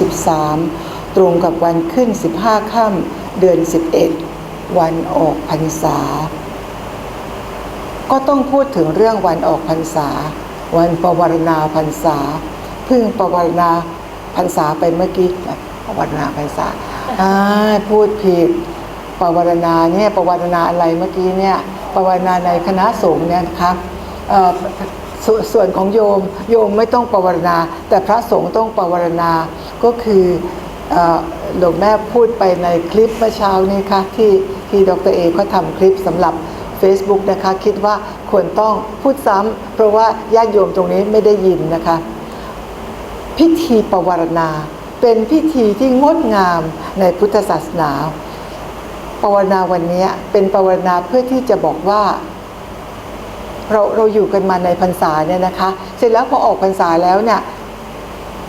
2563ตรงกับวันขึ้น 15 ค่ำเดือน 11 วันออกพรรษา ก็ต้องพูดถึงเรื่องวันออกพรรษา วันปวารณาพรรษาพิ่งปวารณาพรรษาไปเมื่อกี้ปวารณาพรรษาพูดผิดปวารณาเนี่ยปวารณาอะไรเมื่อกี้เนี่ยปวารณาในคณะสงฆ์เนี่ยนะครับ สส่วนของโยมโยมไม่ต้องปวารณา แต่พระสงฆ์ต้องปวารณาก็คืออหลวงแม่พูดไปในคลิปเมื่อเช้านี้ค่ะที่ที่ดรเอเขาทำคลิปสำหรับ Facebook นะคะคิดว่าควรต้องพูดซ้ำเพราะว่าญาติโยมตรงนี้ไม่ได้ยินนะคะ พิธีปวารณา เป็นพิธีที่งดงามในพุทธศาสนาปวารณาวันนี้เป็นปวารณาเพื่อที่จะบอกว่า เราเราอยู่กันมาในพรรษาเนี่ยนะคะ เสร็จแล้วพอออกพรรษาแล้วเนี่ย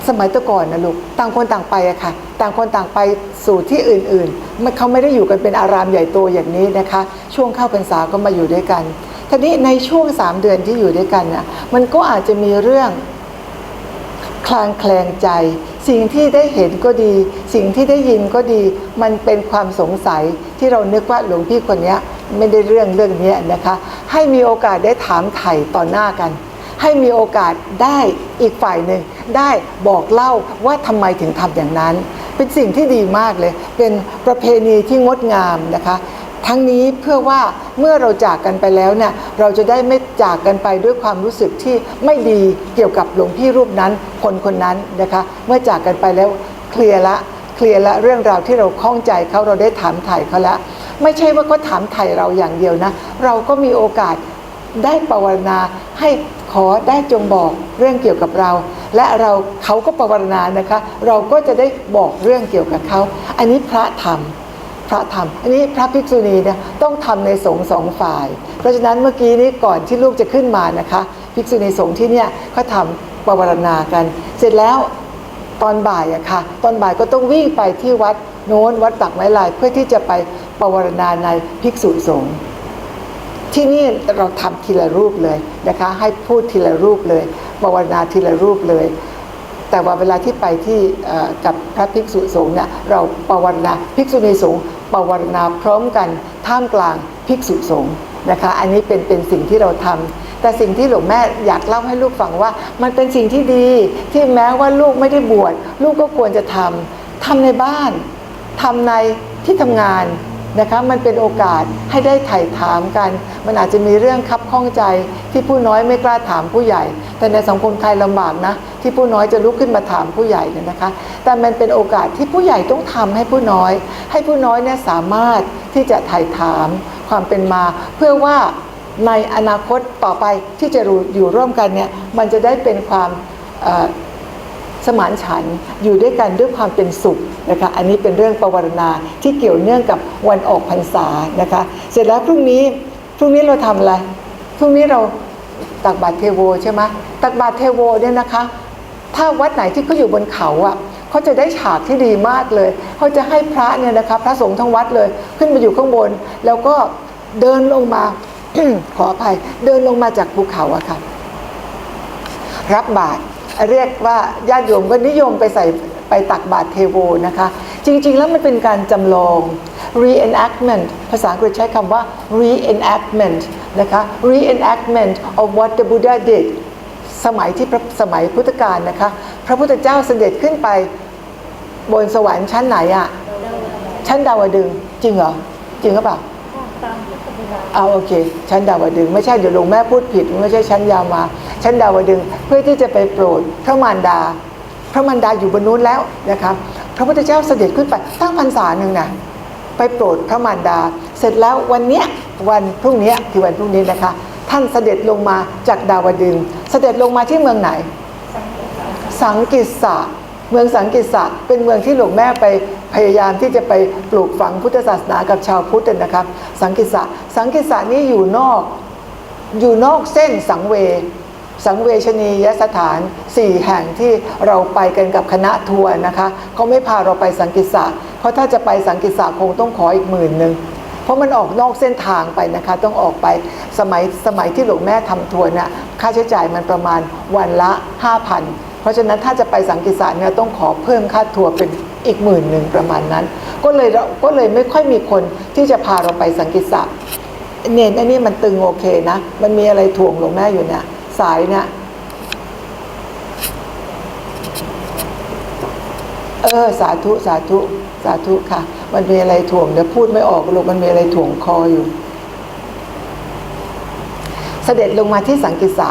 สมัยตะก่อนนะลูกต่างคนต่างไปอะค่ะ ต่างคนต่างไปสู่ที่อื่นๆไม่เขาไม่ได้อยู่กันเป็นอารามใหญ่โตอย่างนี้นะคะ ช่วงเข้าพรรษาก็มาอยู่ด้วยกันทีนี้ในช่วงสามเดือนที่อยู่ด้วยกันน่ะมันก็อาจจะมีเรื่อง ลางแคลงใจ สิ่งที่ได้เห็นก็ดี สิ่งที่ได้ยินก็ดี มันเป็นความสงสัยที่เรานึกว่าหลวงพี่คนนี้ไม่ได้เรื่องเรื่องนี้นะคะ ให้มีโอกาสได้ถามไถ่ต่อหน้ากัน ให้มีโอกาสได้อีกฝ่ายหนึ่งได้บอกเล่าว่าทำไมถึงทำอย่างนั้น เป็นสิ่งที่ดีมากเลย เป็นประเพณีที่งดงามนะคะ ทั้งนี้เพื่อว่าเมื่อเราจากกันไปแล้วเนี่ยเราจะได้ไม่จากกันไปด้วยความรู้สึกที่ไม่ดีเกี่ยวกับหลวงพี่รูปนั้นคนคนนั้นนะคะ เมื่อจากกันไปแล้วเคลียร์ละเคลียร์ละเรื่องราวที่เราข้องใจเขาเราได้ถามไถ่เขาแล้วไม่ใช่ว่าเขาถามไถ่เราอย่างเดียวนะ เราก็มีโอกาสได้ภาวนาให้ขอได้จงบอกเรื่องเกี่ยวกับเรา และเราเขาก็ภาวนานะคะ เราก็จะได้บอกเรื่องเกี่ยวกับเขา อันนี้พระธรรม พระธรรมอันนี้พระภิกษุณีเนี่ยต้องทำในสงฆ์สองฝ่าย เพราะฉะนั้นเมื่อกี้นี้ก่อนที่ลูกจะขึ้นมานะคะ ภิกษุณีสงฆ์ที่เนี่ยเขาทำปวารณากัน เสร็จแล้วตอนบ่ายอะค่ะ ตอนบ่ายก็ต้องวิ่งไปที่วัดโน้นวัดตักไม้ลายเพื่อที่จะไปปวารณาในภิกษุสงฆ์ที่นี่เราทำทีละรูปเลยนะคะ ให้พูดทีละรูปเลยภาวนาทีละรูปเลยแต่ว่าเวลาที่ไปที่กับพระภิกษุสงฆ์เนี่ยเราภาวนาภิกษุณีสงฆ์ ภาวนาพร้อมกันท่ามกลางภิกษุสงฆ์นะคะ อันนี้เป็นเป็นสิ่งที่เราทำแต่สิ่งที่หลวงแม่อยากเล่าให้ลูกฟังว่า มันเป็นสิ่งที่ดีที่แม้ว่าลูกไม่ได้บวชลูกก็ควรจะทำทำในบ้านทำในที่ทำงานนะคะมันเป็นโอกาสให้ได้ไถ่ถามกัน มันอาจจะมีเรื่องคับข้องใจที่ผู้น้อยไม่กล้าถามผู้ใหญ่ แต่ในสังคมไทยลำบากนะ ที่ผู้น้อยจะลุกขึ้นมาถามผู้ใหญ่เนี่ยนะคะ แต่มันเป็นโอกาสที่ผู้ใหญ่ต้องทำให้ผู้น้อย ให้ผู้น้อยเนี่ยสามารถที่จะถ่ายถามความเป็นมา เพื่อว่าในอนาคตต่อไปที่จะอยู่ร่วมกันเนี่ยมันจะได้เป็นความสมานฉันท์อยู่ด้วยกันด้วยความเป็นสุขนะคะอันนี้เป็นเรื่องประวรณาที่เกี่ยวเนื่องกับวันออกพรรษานะคะ เสร็จแล้วพรุ่งนี้พรุ่งนี้เราทำอะไรพรุ่งนี้เรา ตักบาตรเทโวใช่ไหมตักบาตรเทโวเนี่ยนะคะ ถ้าวัดไหนที่เขาอยู่บนเขาอะเขาจะได้ฉากที่ดีมากเลยเขาจะให้พระเนี่ยนะคะพระสงฆ์ทั้งวัดเลย ขึ้นมาอยู่ข้างบน แล้วก็เดินลงมาขออภัยเดินลงมาจากภูเขาอะค่ะ รับบาตรเรียกว่าญาติโยมก็นิยมไปใส่ ไปตักบาตรเทโวนะคะ จริงๆ แล้วมันเป็นการจำลอง reenactment ภาษาอังกฤษใช้คำว่า reenactment นะคะ reenactment of what the Buddha did สมัยที่พระสมัยพุทธกาลนะคะ พระพุทธเจ้าเสด็จขึ้นไปบนสวรรค์ชั้นไหนอะชั้นดาวดึงส์จริงเหรอ จริงหรือเปล่าเอาโอเคชั้นดาวดึงส์ไม่ใช่เดี๋ยวหลวงแม่พูดผิด ไม่ใช่ชั้นยาวมา ชั้นดาวดึงส์เพื่อที่จะไปโปรดพระมารดา พระมารดาอยู่บนนู้นแล้วนะครับพระพุทธเจ้าเสด็จขึ้นไปตั้งพรรษาหนึ่งนะไปโปรดพระมารดา เสร็จแล้ววันเนี้ยวันพรุ่งนี้คือวันพรุ่งนี้นะคะ ท่านเสด็จลงมาจากดาวดึงเสด็จลงมาที่เมืองไหน สังกิสะเมืองสังกิสะเป็นเมืองที่หลวงแม่ไปพยายามที่จะไปปลูกฝังพุทธศาสนากับชาวพุทธนะครับ สังกิสะสังกิสะนี้อยู่นอกอยู่นอกเส้นสังเว สังเวชนียสถานสี่แห่งที่เราไปกันกับคณะทัวร์นะคะเขาไม่พาเราไปสังกิสสะเพราะถ้าจะไปสังกิสสะคงต้องขออีกหมื่นหนึ่งเพราะมันออกนอกเส้นทางไปนะคะ ต้องออกไปสมัยสมัยที่หลวงแม่ทำทัวร์เนี่ยค่าใช้จ่ายมันประมาณวันละ 5,000 เพราะฉะนั้นถ้าจะไปสังกิสาเนี่ยต้องขอเพิ่มค่าทัวร์เป็นอีกหมื่นหนึ่งประมาณนั้น ก็เลยก็เลยไม่ค่อยมีคนที่จะพาเราไปสังกิสาเนนอันนี้มันตึงโอเคนะ มันมีอะไรถ่วงหลวงแม่อยู่เนี่ย สายเนี่ยเออ สาธุสาธุสาธุค่ะ มันมีอะไรถ่วงเดี๋ยวพูดไม่ออกลูกมันมีอะไรถ่วงคออยู่ เสด็จลงมาที่สังกิสะ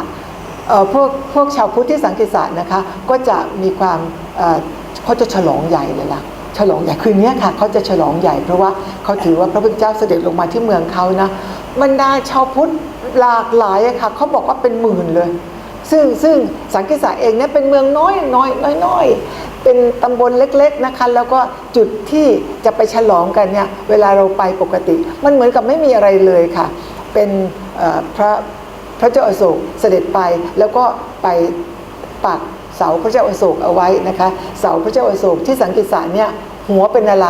เออพวกพวกชาวพุทธที่สังกิสะนะคะ ก็จะมีความเออเขาจะฉลองใหญ่เลยล่ะฉลองใหญ่คืนนี้ค่ะเขาจะฉลองใหญ่เพราะว่าเขาถือว่าพระพุทธเจ้าเสด็จลงมาที่เมืองเขานะบรรดาชาวพุทธ หลากหลายอะค่ะเขาบอกว่าเป็นหมื่นเลย ซึ่งซึ่งสังกิสะเองเนี่ยเป็นเมืองน้อยน้อยน้อยน้อยเป็นตำบลเล็กๆนะคะ แล้วก็จุดที่จะไปฉลองกันเนี่ยเวลาเราไปปกติ มันเหมือนกับไม่มีอะไรเลยค่ะ เป็นพระพระเจ้าอโศกเสด็จไปแล้วก็ไปปักเสาพระเจ้าอโศกเอาไว้นะคะ เสาพระเจ้าอโศกที่สังกิสะเนี่ยหัวเป็นอะไร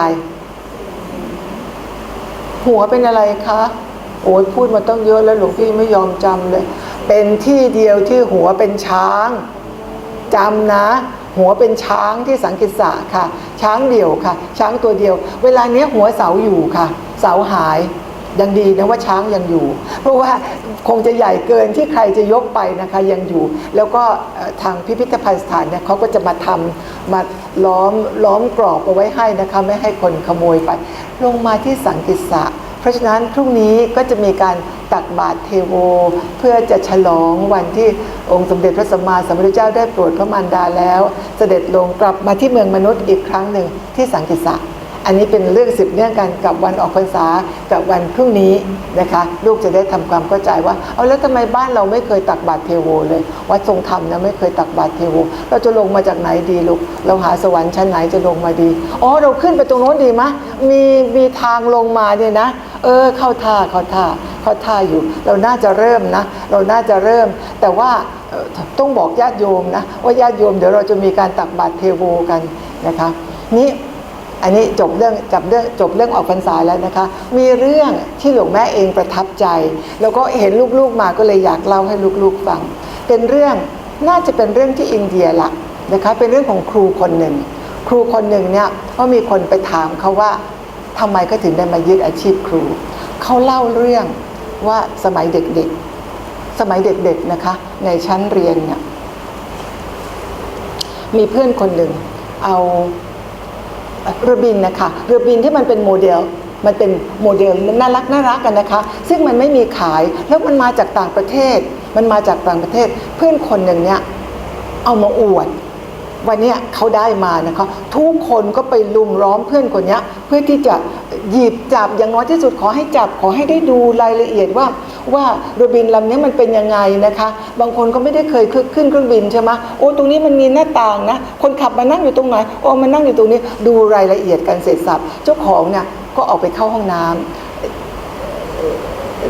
หัวเป็นอะไรคะ โอ้ยพูดมาต้องเยอะแล้วหลวงพี่ไม่ยอมจำเลย เป็นที่เดียวที่หัวเป็นช้างจำนะ หัวเป็นช้างที่สังกิสะค่ะ ช้างเดี่ยวค่ะ ช้างตัวเดียว เวลาเนี้ยหัวเสาอยู่ค่ะ เสาหายยังดีนะว่าช้างยังอยู่ เพราะว่าคงจะใหญ่เกินที่ใครจะยกไปนะคะยังอยู่ แล้วก็ทางพิพิธภัณฑ์สถานเนี่ยเขาก็จะมาทำมาล้อมล้อมกรอบเอาไว้ให้นะคะไม่ให้คนขโมยไป ลงมาที่สังกิสะ เพราะฉะนั้นพรุ่งนี้ก็จะมีการตักบาตรเทโว เพื่อจะฉลองวันที่องค์สมเด็จพระสัมมาสัมพุทธเจ้าได้โปรดพระมารดาแล้ว เสด็จลงกลับมาที่เมืองมนุษย์อีกครั้งหนึ่งที่สังกิสะ อันนี้เป็นเรื่องสืบเนื่องกันกับวันออกพรรษากับวันพรุ่งนี้นะคะ ลูกจะได้ทำความเข้าใจว่าเอาแล้วทำไมบ้านเราไม่เคยตักบาตรเทโวเลย วัดทรงธรรมนะไม่เคยตักบาตรเทโว เราจะลงมาจากไหนดีลูกเราหาสวรรค์ชั้นไหนจะลงมาดีอ๋อเราขึ้นไปตรงโน้นดีมะมีมีทางลงมาเนี่ยนะ เออเข้าท่าเข้าท่าเข้าท่าอยู่ เราน่าจะเริ่มนะ เราน่าจะเริ่ม แต่ว่าต้องบอกญาติโยมนะว่าญาติโยมเดี๋ยวเราจะมีการตักบาตรเทโวกันนะคะ นี่ อันนี้จบเรื่องจับเรื่องจบเรื่องออกพรรษาแล้วนะคะ มีเรื่องที่หลวงแม่เองประทับใจ แล้วก็เห็นลูกๆมาก็เลยอยากเล่าให้ลูกๆฟัง เป็นเรื่องน่าจะเป็นเรื่องที่อินเดียละนะคะเป็นเรื่องของครูคนหนึ่ง ครูคนหนึ่งเนี่ยก็มีคนไปถามเขาว่าทำไมเขาถึงได้มายึดอาชีพครู เขาเล่าเรื่องว่าสมัยเด็กๆ สมัยเด็กๆนะคะ ในชั้นเรียนเนี่ยมีเพื่อนคนหนึ่งเอา เรือบินนะคะเรือบินที่มันเป็นโมเดลมันเป็นโมเดลน่ารักน่ารักกันนะคะ ซึ่งมันไม่มีขายแล้วมันมาจากต่างประเทศ มันมาจากต่างประเทศ เพื่อนคนหนึ่งเนี่ยเอามาอวด วันนี้เขาได้มานะคะทุกคนก็ไปลุมล้อมเพื่อนคนนี้เพื่อที่จะหยิบจับอย่างน้อยที่สุดขอให้จับขอให้ได้ดูรายละเอียดว่า ว่าเรือบินลำนี้มันเป็นยังไงนะคะ บางคนก็ไม่ได้เคยขึ้นเครื่องบินใช่ไหมโอ้ตรงนี้มันมีหน้าต่างนะ คนขับมานั่งอยู่ตรงไหนโอ้มานั่งอยู่ตรงนี้ดูรายละเอียดกันเสร็จสับเจ้าของเนี่ยก็ออกไปเข้าห้องน้ำ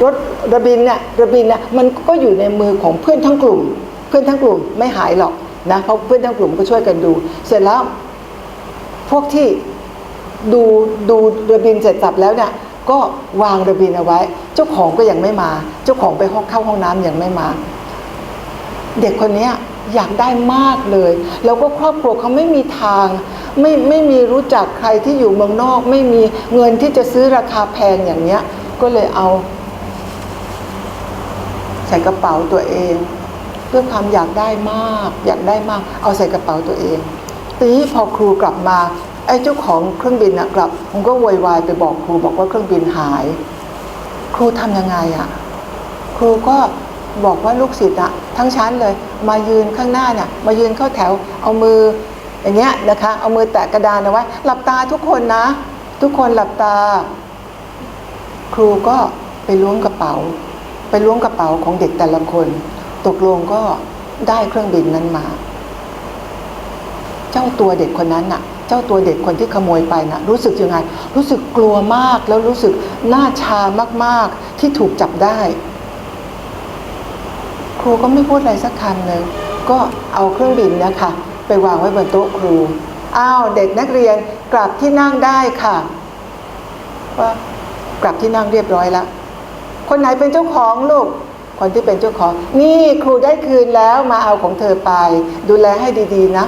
รถระบินเนี่ยระบินเนี่ยมันก็อยู่ในมือของเพื่อนทั้งกลุ่ม เพื่อนทั้งกลุ่มไม่หายหรอก นะเพราะเพื่อนทั้งกลุ่มก็ช่วยกันดู เสร็จแล้วพวกที่ดูดูระบินเสร็จสับแล้วเนี่ยก็วางระบินเอาไว้ เจ้าของก็ยังไม่มา เจ้าของไปห้องเข้าห้องน้ำยังไม่มา เด็กคนนี้อยากได้มากเลย แล้วก็ครอบครัวเขาไม่มีทาง ไม่ไม่มีรู้จักใครที่อยู่เมืองนอก ไม่มีเงินที่จะซื้อราคาแพงอย่างเนี้ย ก็เลยเอา ใส่กระเป๋าตัวเอง ด้วยความอยากได้มาก อยากได้มาก เอาใส่กระเป๋าตัวเองทีพอครูกลับมาไอ้เจ้าของเครื่องบินนะกลับผมก็โวยวายไปบอกครูบอกว่าเครื่องบินหาย ครูทำยังไงอะครูก็บอกว่าลูกศิษย์อะทั้งชั้นเลย มายืนข้างหน้าเนี่ยมายืนเข้าแถวเอามืออย่างเงี้ยนะคะเอามือแตะกระดานเอาไว้หลับตาทุกคนนะ ทุกคนหลับตา ครูก็ไปล้วงกระเป๋า ไปล้วงกระเป๋าของเด็กแต่ละคน ตกลงก็ได้เครื่องบินนั้นมา เจ้าตัวเด็กคนนั้นน่ะ เจ้าตัวเด็กคนที่ขโมยไปน่ะ รู้สึกยังไง รู้สึกกลัวมากแล้วรู้สึกหน้าชามากๆที่ถูกจับได้ ครูก็ไม่พูดอะไรสักคำหนึ่งก็เอาเครื่องบินนะคะไปวางไว้บนโต๊ะครูอ้าวเด็กนักเรียนกลับที่นั่งได้ค่ะว่ากลับที่นั่งเรียบร้อยแล้วคนไหนเป็นเจ้าของลูก คนที่เป็นเจ้าของ นี่ครูได้คืนแล้วมาเอาของเธอไป ดูแลให้ดีๆนะ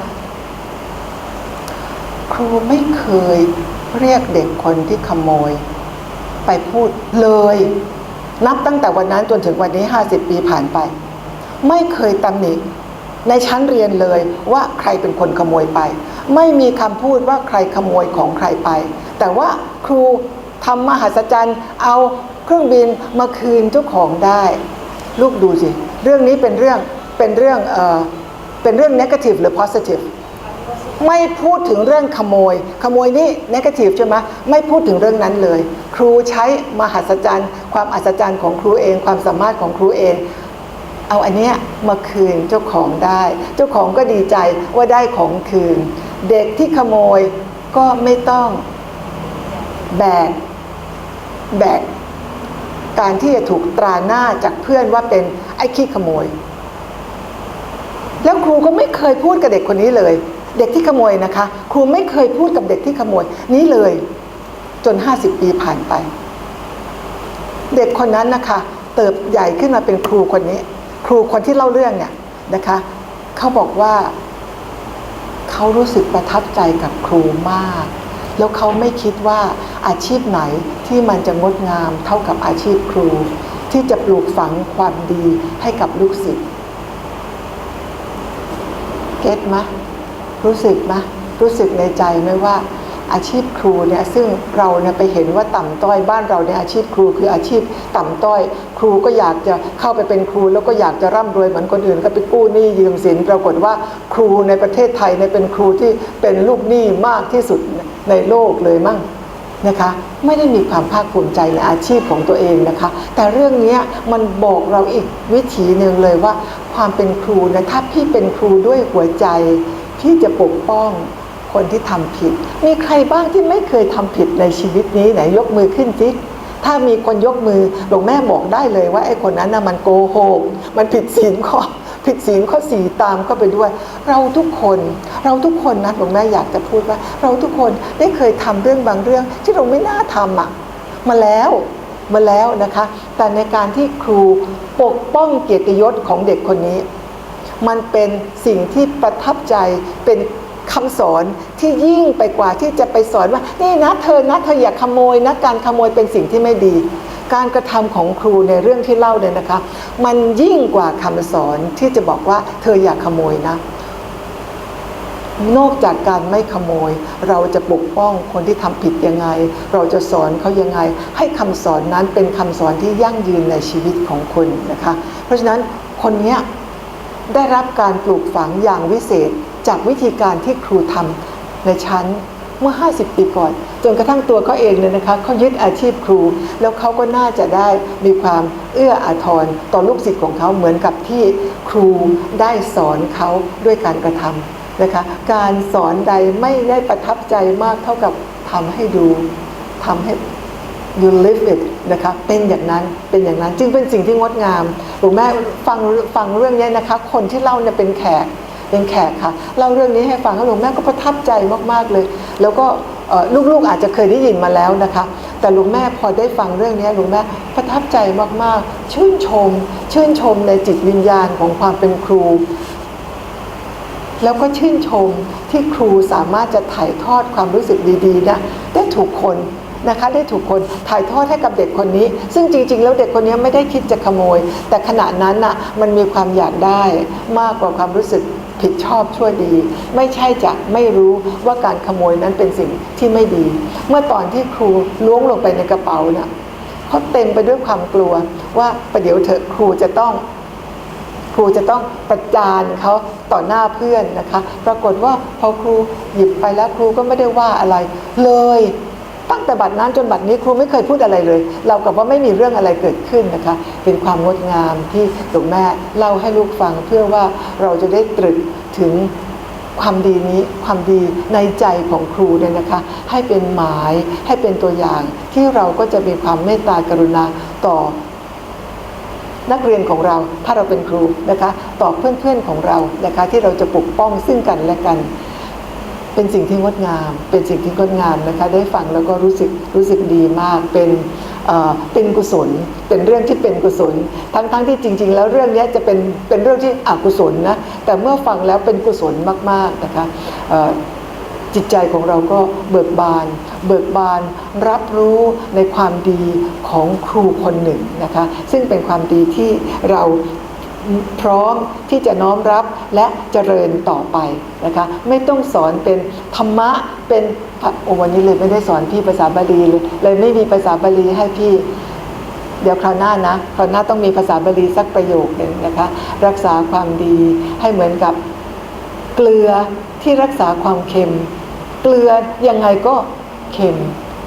ครูไม่เคยเรียกเด็กคนที่ขโมย ไปพูดเลย นับตั้งแต่วันนั้นจนถึงวันนี้ 50 ปีผ่านไป ไม่เคยตำหนิในชั้นเรียนเลยว่าใครเป็นคนขโมยไป ไม่มีคำพูดว่าใครขโมยของใครไป แต่ว่าครูทำมหัศจรรย์เอาเครื่องบินมาคืนเจ้าของได้ ลูกดูสิ เรื่องนี้เป็นเรื่องเป็นเรื่องเออเป็นเรื่อง negative หรือ positive ไม่พูดถึงเรื่องขโมย ขโมยนี่ negative ใช่ไหมไม่พูดถึงเรื่องนั้นเลย ครูใช้มหัศจรรย์ ความอัศจรรย์ของครูเอง ความสามารถของครูเอง เอาอันเนี้ยมาคืนเจ้าของได้ เจ้าของก็ดีใจว่าได้ของคืน เด็กที่ขโมยก็ไม่ต้องแบกแบก การที่จะถูกตราหน้าจากเพื่อนว่าเป็นไอ้ขี้ขโมย แล้วครูก็ไม่เคยพูดกับเด็กคนนี้เลย เด็กที่ขโมยนะคะ ครูไม่เคยพูดกับเด็กที่ขโมย นี้เลย จน 50 ปีผ่านไป เด็กคนนั้นนะคะ เติบใหญ่ขึ้นมาเป็นครูคนนี้ ครูคนที่เล่าเรื่องเนี่ยนะคะเขาบอกว่าเขารู้สึกประทับใจกับครูมาก แล้วเขาไม่คิดว่าอาชีพไหนที่มันจะงดงามเท่ากับอาชีพครู ที่จะปลูกฝังความดีให้กับลูกศิษย์เก็ตไหมรู้สึกไหมรู้สึกในใจไหมว่าอาชีพครูเนี่ยซึ่งเราเนี่ยไปเห็นว่าต่ำต้อยบ้านเราเนี่ยอาชีพครูคืออาชีพต่ำต้อย ครูก็อยากจะเข้าไปเป็นครู แล้วก็อยากจะร่ำรวยเหมือนคนอื่น ก็ไปกู้หนี้ยืมสินปรากฏว่าครูในประเทศไทยเนี่ยเป็นครูที่เป็นลูกหนี้มากที่สุด ในโลกเลยมั่งนะคะไม่ได้มีความภาคภูมิใจในอาชีพของตัวเองนะคะ แต่เรื่องนี้มันบอกเราอีกวิถีหนึ่งเลยว่า ความเป็นครูนะถ้าพี่เป็นครูด้วยหัวใจ พี่จะปกป้องคนที่ทำผิด มีใครบ้างที่ไม่เคยทำผิดในชีวิตนี้ไหนยกมือขึ้นสิถ้ามีคนยกมือหลวงแม่บอกได้เลยว่าไอ้คนนั้นนะมันโกหก มันผิดศีลข้อ ผิดศีลข้อสี่ตามเข้าไปด้วย เราทุกคนเราทุกคนนะหลวงแม่อยากจะพูดว่า เราทุกคนได้เคยทำเรื่องบางเรื่อง ที่เราไม่น่าทำอะมาแล้วมาแล้วนะคะ แต่ในการที่ครูปกป้องเกียรติยศของเด็กคนนี้ มันเป็นสิ่งที่ประทับใจเป็นคำสอนที่ยิ่งไปกว่าที่จะไปสอนว่า นี่นะเธอนะเธออย่าขโมยนะการขโมยเป็นสิ่งที่ไม่ดี การกระทำของครูในเรื่องที่เล่าเนี่ยนะคะ มันยิ่งกว่าคำสอนที่จะบอกว่าเธออย่าขโมยนะนอกจากการไม่ขโมย เราจะปกป้องคนที่ทำผิดยังไง เราจะสอนเขายังไง ให้คำสอนนั้นเป็นคำสอนที่ยั่งยืนในชีวิตของคนนะคะ เพราะฉะนั้นคนนี้ได้รับการปลูกฝังอย่างวิเศษ จากวิธีการที่ครูทำในชั้นเมื่อ 50 ปีก่อน จนกระทั่งตัวเขาเองเนี่ยนะคะเขายึดอาชีพครู แล้วเขาก็น่าจะได้มีความเอื้ออาทรต่อลูกศิษย์ของเขาเหมือนกับที่ครูได้สอนเขาด้วยการกระทำนะคะการสอนใดไม่ได้ประทับใจมากเท่ากับทำให้ดูทำให้ you live it นะคะเป็นอย่างนั้นเป็นอย่างนั้นจึงเป็นสิ่งที่งดงามหลวงแม่ฟังฟังเรื่องนี้นะคะ คนที่เล่าเนี่ยเป็นแขกเป็นแขกค่ะเล่าเรื่องนี้ให้ฟังแล้วหลวงแม่ก็ประทับใจมากๆเลย แล้วก็ ลูกๆอาจจะเคยได้ยินมาแล้วนะคะ แต่ลวงแม่พอได้ฟังเรื่องนี้ลวงแม่ประทับใจมากๆ ชื่นชม ชื่นชมในจิตวิญญาณของความเป็นครู แล้วก็ชื่นชมที่ครูสามารถจะถ่ายทอดความรู้สึกดีๆนะได้ถูกคนนะคะได้ถูกคนถ่ายทอดให้กับเด็กคนนี้ ซึ่งจริง ๆ แล้วเด็กคนนี้ไม่ได้คิดจะขโมย แต่ขณะนั้นน่ะมันมีความอยากได้มากกว่าความรู้สึก ผิดชอบชั่วดี ไม่ใช่จะไม่รู้ว่าการขโมยนั้นเป็นสิ่งที่ไม่ดี เมื่อตอนที่ครูล้วงลงไปในกระเป๋าน่ะเขาเต็มไปด้วยความกลัวว่าประเดี๋ยวเถอครูจะต้องครูจะต้องประจานเขาต่อหน้าเพื่อนนะคะ ปรากฏว่าพอครูหยิบไปแล้วครูก็ไม่ได้ว่าอะไรเลย ตั้งแต่บัดนั้นจนบัดนี้ครูไม่เคยพูดอะไรเลย เรากับว่าไม่มีเรื่องอะไรเกิดขึ้นนะคะ เป็นความงดงามที่หลวงแม่เล่าให้ลูกฟังเพื่อว่าเราจะได้ตรึกถึงความดีนี้ความดีในใจของครูเนี่ยนะคะ ให้เป็นหมายให้เป็นตัวอย่างที่เราก็จะมีความเมตตากรุณาต่อนักเรียนของเราถ้าเราเป็นครูนะคะ ต่อเพื่อนๆของเรานะคะ ที่เราจะปกป้องซึ่งกันและกัน เป็นสิ่งที่งดงาม เป็นสิ่งที่งดงามนะคะ ได้ฟังแล้วก็รู้สึกรู้สึกดีมาก เป็นเป็นกุศล เป็นเรื่องที่เป็นกุศล ทั้งๆที่จริง ๆ แล้วเรื่องนี้จะเป็นเป็นเรื่องที่อกุศลนะ แต่เมื่อฟังแล้วเป็นกุศลมากๆนะคะจิตใจของเราก็เบิกบาน เบิกบานรับรู้ในความดีของครูคนหนึ่งนะคะ ซึ่งเป็นความดีที่เรา พร้อมที่จะน้อมรับและเจริญต่อไปนะคะไม่ต้องสอนเป็นธรรมะเป็นโอ้วันนี้เลยไม่ได้สอนพี่ภาษาบาลีเลยเลยไม่มีภาษาบาลีให้พี่ เดี๋ยวคราวหน้านะคราวหน้าต้องมีภาษาบาลีสักประโยคหนึ่งนะคะ รักษาความดีให้เหมือนกับเกลือที่รักษาความเค็ม เกลือยังไงก็เค็ม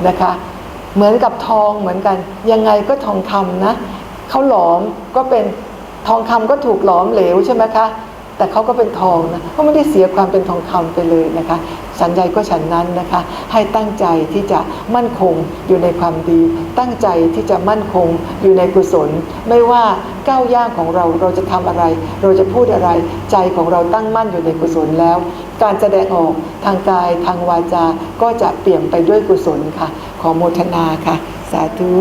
นะคะ เหมือนกับทองเหมือนกัน ยังไงก็ทองคำนะเขาหลอมก็เป็น ทองคำก็ถูกหลอมเหลวใช่ไหมคะแต่เขาก็เป็นทองนะเขาไม่ได้เสียความเป็นทองคำไปเลยนะคะฉันใดก็ฉันนั้นนะคะ ให้ตั้งใจที่จะมั่นคงอยู่ในความดี ตั้งใจที่จะมั่นคงอยู่ในกุศล ไม่ว่าก้าวย่างของเราเราจะทำอะไร เราจะพูดอะไร ใจของเราตั้งมั่นอยู่ในกุศลแล้ว การแสดงออกทางกายทางวาจาก็จะเปลี่ยนไปด้วยกุศลค่ะ ขอโมทนาค่ะ สาธุ